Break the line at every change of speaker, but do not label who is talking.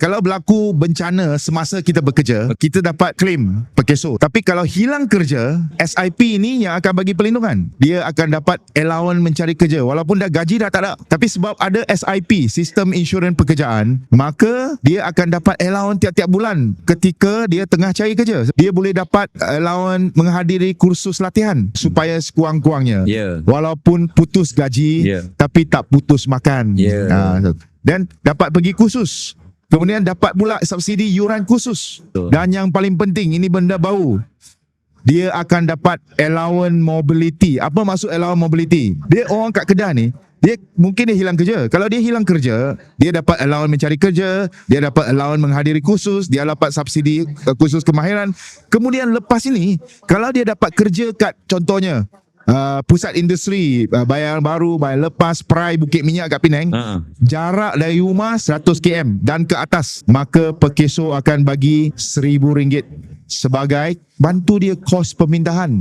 Kalau berlaku bencana semasa kita bekerja, kita dapat claim perkeso. Tapi kalau hilang kerja, SIP ni yang akan bagi perlindungan. Dia akan dapat allowance mencari kerja walaupun dah gaji dah tak ada. Tapi sebab ada SIP, sistem insurans pekerjaan, maka dia akan dapat allowance tiap-tiap bulan ketika dia tengah cari kerja. Dia boleh dapat allowance menghadiri kursus latihan supaya sekurang-kurangnya
Ya.
walaupun putus gaji
Ya.
tapi tak putus makan.
Ya.
Ha, dan dapat pergi kursus. Kemudian dapat pula subsidi yuran.
Betul.
Dan yang paling penting ini benda baru. Dia akan dapat allowance mobility. Apa maksud allowance mobility? Dia orang kat Kedah ni dia mungkin dia hilang kerja. Kalau dia hilang kerja, dia dapat allowance mencari kerja, dia dapat allowance menghadiri kursus, dia dapat subsidi uh, kursus kemahiran. Kemudian lepas ini, kalau dia dapat kerja kat contohnya uh, pusat industri uh, Bayaran Baru, Bayaran Lepas, Prai, Bukit Minyak kat Penang,
Ha.
jarak dari rumah 100 km dan ke atas, maka Pekeso akan bagi RM1,000 sebagai bantu dia kos pemindahan.